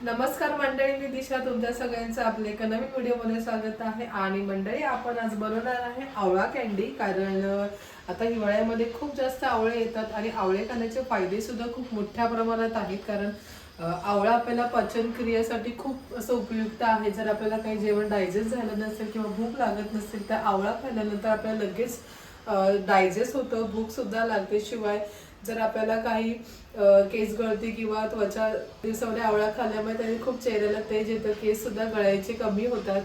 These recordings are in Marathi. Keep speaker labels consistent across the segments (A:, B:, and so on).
A: नमस्कार मंडळी मी दिशा तुमच्या सगळ्यांचं आपले एका नवीन व्हिडिओमध्ये स्वागत आहे. आणि मंडळी आपण आज बनवणार आहे आवळा कॅन्डी कारण आता हिवाळ्यामध्ये खूप जास्त आवळे येतात आणि आवळे खाण्याचे फायदेसुद्धा खूप मोठ्या प्रमाणात आहेत. कारण आवळा आपल्याला पचनक्रियेसाठी खूप असं उपयुक्त आहे. जर आपल्याला काही जेवण डायजेस्ट झालं नसेल किंवा भूक लागत नसेल तर आवळा खाल्ल्यानंतर आपल्याला लगेच डायजेस्ट होतं भूकसुद्धा लागते. शिवाय जर आपल्याला काही केस गळती किंवा त्वचा दिवसामध्ये आवळा खाल्ल्यामुळे त्याने खूप चेहऱ्याला तेज येतं केस सुद्धा गळायचे कमी होतात.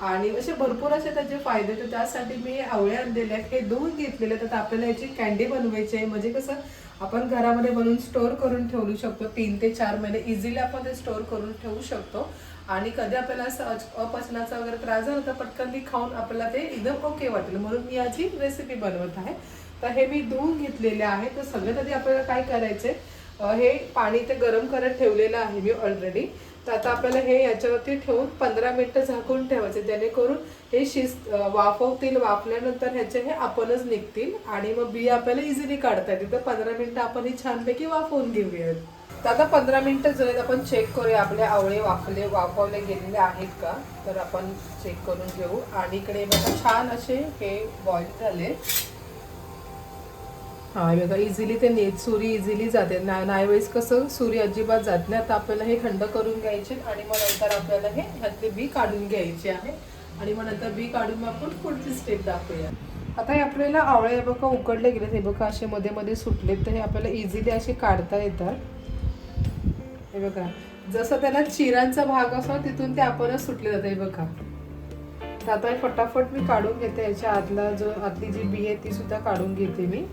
A: आणि असे भरपूर असे त्याचे फायदे तर त्यासाठी मी आवळे आणलेले आहेत. हे धुवून घेतलेले तर आपल्याला याची कॅन्डी बनवायची आहे. म्हणजे कसं आपण घरामध्ये बनवून स्टोअर करून ठेवू शकतो. तीन ते चार महिने इझिली आपण ते स्टोअर करून ठेवू शकतो. आणि कधी आपल्याला असं अच- अपचनाचा वगैरे त्रास झाला तर पटकन ती खाऊन आपल्याला ते एकदम ओके वाटेल. म्हणून मी याची रेसिपी बनवत आहे. तर हे मी धुवून घेतलेले आहे. तर सगळ्यात आधी आपल्याला काय करायचंय? हे पाणी ते गरम करत ठेवलेलं आहे मी ऑलरेडी तर आता आपल्याला हे याच्यावरती ठेवून पंधरा मिनटं झाकून ठेवायचे जेणेकरून हे शिस्त वाफवतील वाफल्यानंतर ह्याचे हे आपणच निघतील आणि मग बिया आपल्याला इझिली काढता येतील. तर पंधरा मिनटं आपण ही छानपैकी वाफवून घेऊयात. तर आता पंधरा मिनटं जरी आपण चेक करूया आपले आवळे वाफले वाफवले गेलेले आहेत का? तर आपण चेक करून घेऊ. आणि इकडे बघा छान असे हे बॉईल झाले. हा हे बघा इझिली ते नेत सुरी इझिली जाते. ना नाही वेळेस कसं सुरी अजिबात जात नाही. आता आपल्याला हे खंड करून घ्यायचे आणि मग नंतर आपल्याला हे ह्यातले बी काढून घ्यायचे आहे. आणि मग नंतर बी काढून मग आपण पुढची स्टेप दाखवूया. आता हे आपल्याला आवळे बघा उकडले गेलेत. हे बघा असे मध्ये मध्ये सुटलेत. तर हे आपल्याला इझिली असे काढता येतात. हे बघा जसं त्याला चिरांचा भाग असतो तिथून ते आपणच सुटले जाते हे बघा. तर आता हे फटाफट मी काढून घेते. याच्या आतला जो आतली जी बी आहे ती सुद्धा काढून घेते मी.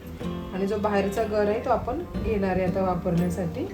A: आणि जो बाहेरचा गर आहे तो आपण घेणार आहे आता वापरण्यासाठी.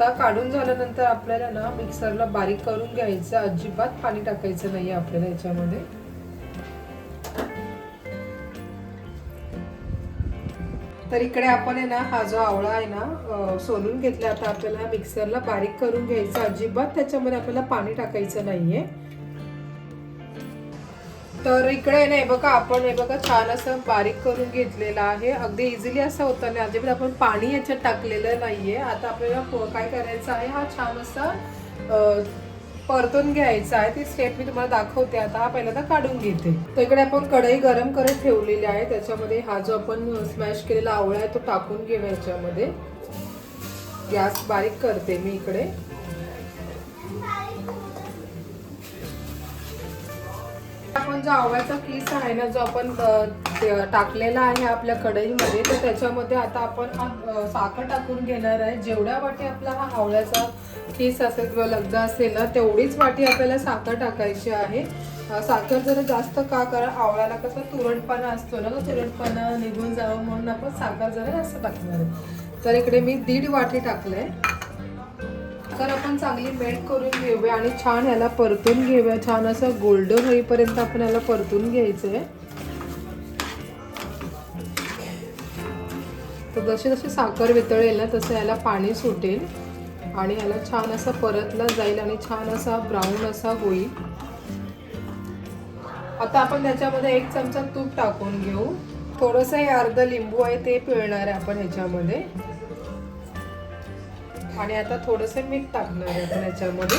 A: आता काढून झाल्यानंतर आपल्याला ना मिक्सरला बारीक करून घ्यायचं. अजिबात पाणी टाकायचं नाही आपल्याला याच्यामध्ये. तर इकडे आपण आहे ना हा जो आवळा आहे ना सोलून घेतला. आता आपल्याला मिक्सरला बारीक करून घ्यायचा. अजिबात त्याच्यामध्ये आपल्याला पाणी टाकायचं नाहीये. तर इकडे नाही बघा आपण हे बघा छान असं बारीक करून घेतलेलं आहे. अगदी इझिली असं होतं नाही. अजिबात आपण पाणी याच्यात टाकलेलं नाहीये. आता आपल्याला काय करायचं आहे हा छान असा परतून घ्यायचा आहे. ती स्टेप मी तुम्हाला दाखवते. आता हा पहिल्यांदा काढून घेते. तर इकडे आपण कढई गरम करत ठेवलेली आहे. त्याच्यामध्ये हा जो आपण स्मॅश केलेला आवळा आहे तो टाकून घेऊ याच्यामध्ये. गॅस बारीक करते मी इकडे. आपण जो आवळ्याचा किस आहे ना जो आपण टाकलेला आहे आपल्या कढईमध्ये तर त्याच्यामध्ये आता आपण हा साखर टाकून घेणार आहे. जेवढ्या वाटी आपला हा आवळ्याचा किस असेल किंवा लगदा असेल ना तेवढीच वाटी आपल्याला साखर टाकायची आहे. साखर जरा जास्त का कारण आवळ्याला कसं तुरटपणा असतो ना तो तुरटपणा निघून जावं म्हणून आपण साखर जरा जास्त टाकणार आहे. तर इकडे मी दीड वाटी टाकलंय. तर आपण चांगली मेल्ट करून घेऊया आणि छान याला परतून घेऊया. छान असं गोल्डन होईपर्यंत आपण याला परतून घ्यायचंय. तर जशी जशी साखर वितळेल ना तसं याला पाणी सुटेल आणि याला छान असा परतला जाईल आणि छान असा ब्राऊन असा होईल. आता आपण त्याच्यामध्ये एक चमचा तूप टाकून घेऊ. थोडंसं हे अर्ध लिंबू आहे ते पिळणार आहे आपण ह्याच्यामध्ये. आणि आता थोडस मीठ टाकणार आहे आपण याच्यामध्ये.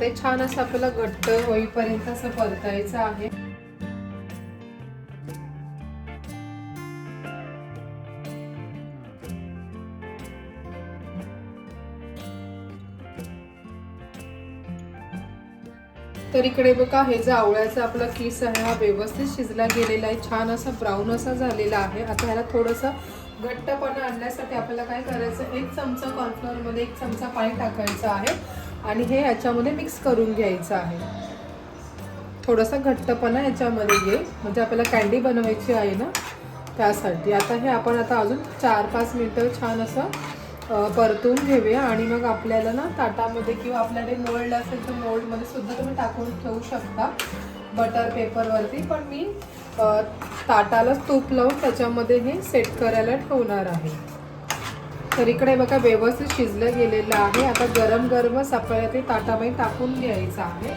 A: ते छान असं आपल्याला घट्ट होईपर्यंत असं परतायचं आहे. तर इकडे बघा हे जे आवळ्याचा आपला किस आहे. हा व्यवस्थित शिजला गेलेला आहे. छान असा ब्राऊन असा झालेला आहे. आता ह्याला थोडंसं घट्टपणा आणण्यासाठी आपल्याला काय करायचं एक चमचा कॉर्नफ्लॉरमध्ये एक चमचा पाणी टाकायचं आहे आणि हे याच्यामध्ये मिक्स करून घ्यायचं आहे. थोडासा घट्टपणा याच्यामध्ये येईल म्हणजे आपल्याला कँडी बनवायची आहे ना त्यासाठी. आता हे आपण आता अजून चार पाच मिनटं छान असं परतून घेऊया आणि मग आपल्याला ना ताटामध्ये किंवा आपल्याकडे मोल्ड असेल तर मोल्डमध्ये सुद्धा तुम्ही टाकून ठेवू शकता. बटर पेपरवरती पण मी ताटालाच तूप लावून त्याच्यामध्ये हे सेट करायला ठेवणार आहे. तर इकडे बघा व्यवस्थित शिजलं गेलेलं आहे. आता गरम गरमच आपल्याला ते ताटामध्ये टाकून घ्यायचं आहे.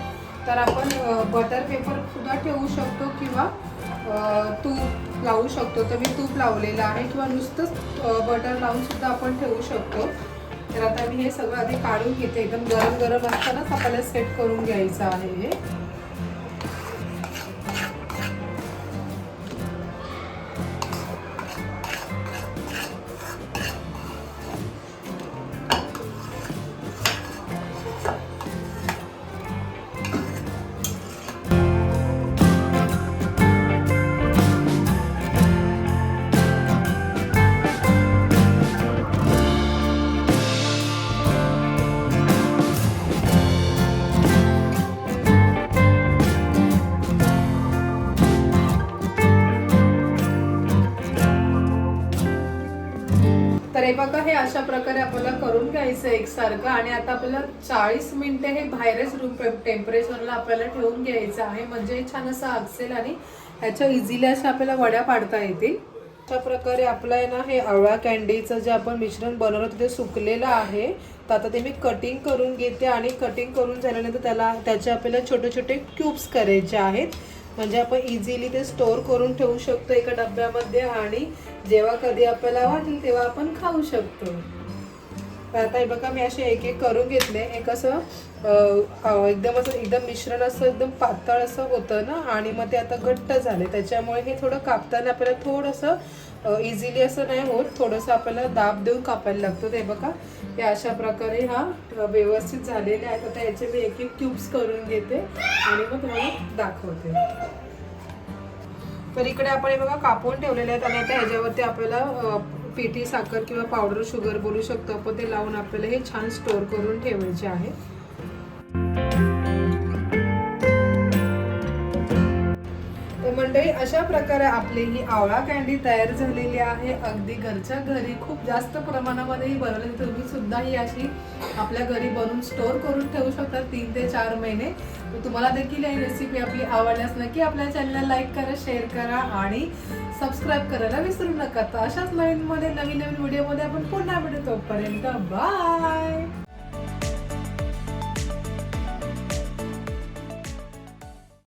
A: तर आपण बटर पेपर सुद्धा ठेवू शकतो किंवा तूप लावू शकतो. तर मी तूप लावलेलं आहे किंवा नुसतंच बटर लावून सुद्धा आपण ठेवू शकतो. तर आता मी हे सगळं आधी काढून घेते. एकदम गरम गरम असतानाच आपल्याला सेट करून घ्यायचं आहे हे. हे बघा हे अशा प्रकारे आपल्याला करून घ्यायचं एकसारखं आणि आता आपल्याला चाळीस मिनिटे हे बाहेरच रूम टेम्परेचरला आपल्याला ठेवून घ्यायचं आहे. म्हणजे छान असं असेल आणि ह्याच्या इझिली अशा आपल्याला वड्या पाडता येतील. अशा प्रकारे आपलं आहे ना हे आवळा कॅन्डीचं जे आपण मिश्रण बनवलं होतं ते सुकलेलं आहे. तर आता ते मी कटिंग करून घेते आणि कटिंग करून झाल्यानंतर त्याला त्याचे आपल्याला छोटे छोटे क्यूब्स करायचे आहेत. म्हणजे आपण इझिली ते स्टोअर करून ठेवू शकतो एका डब्यामध्ये आणि जेव्हा कधी आपल्याला वाटेल तेव्हा आपण खाऊ शकतो. तर आता हे बघा मी असे एक एक करून घेतले. एक असं एकदम असं एकदम मिश्रण असं एकदम पातळ असं होतं ना आणि मग ते आता घट्ट झाले. त्याच्यामुळे हे थोडं कापताना आपल्याला थोडंसं इझिली असं नाही होत. थोडंसं आपल्याला दाब देऊन कापायला लागतो. ते बघा हे अशा प्रकारे हा व्यवस्थित झालेले आहेत. आता याचे मी एक एक क्यूब्स करून घेते आणि मग तुम्हाला दाखवते. तर इकडे आपण हे बघा कापून ठेवलेले आहेत. आणि आता ह्याच्यावरती आपल्याला पिठी साखर किंवा पावडर शुगर बोलू शकतो. आपण ते लावून आपल्याला हे छान स्टोअर करून ठेवायचे आहे. तर मंडळी अशा प्रकारे आपली ही आवळा कँडी तयार झालेली आहे. अगदी घरच्या घरी खूप जास्त प्रमाणामध्ये ही बनवली. तुम्ही सुद्धा ही अशी आपल्या घरी बनवून स्टोअर करून ठेवू शकता. तीन ते चार महिने तर तुम्हाला देखील ही रेसिपी आपली आवडल्यास नक्की आपल्या चॅनलला लाईक करा शेअर करा आणि सबस्क्राईब करायला विसरू नका. तर अशाच नवीनमध्ये नवीन नवीन व्हिडिओमध्ये आपण पुन्हा भेटू तोपर्यंत बाय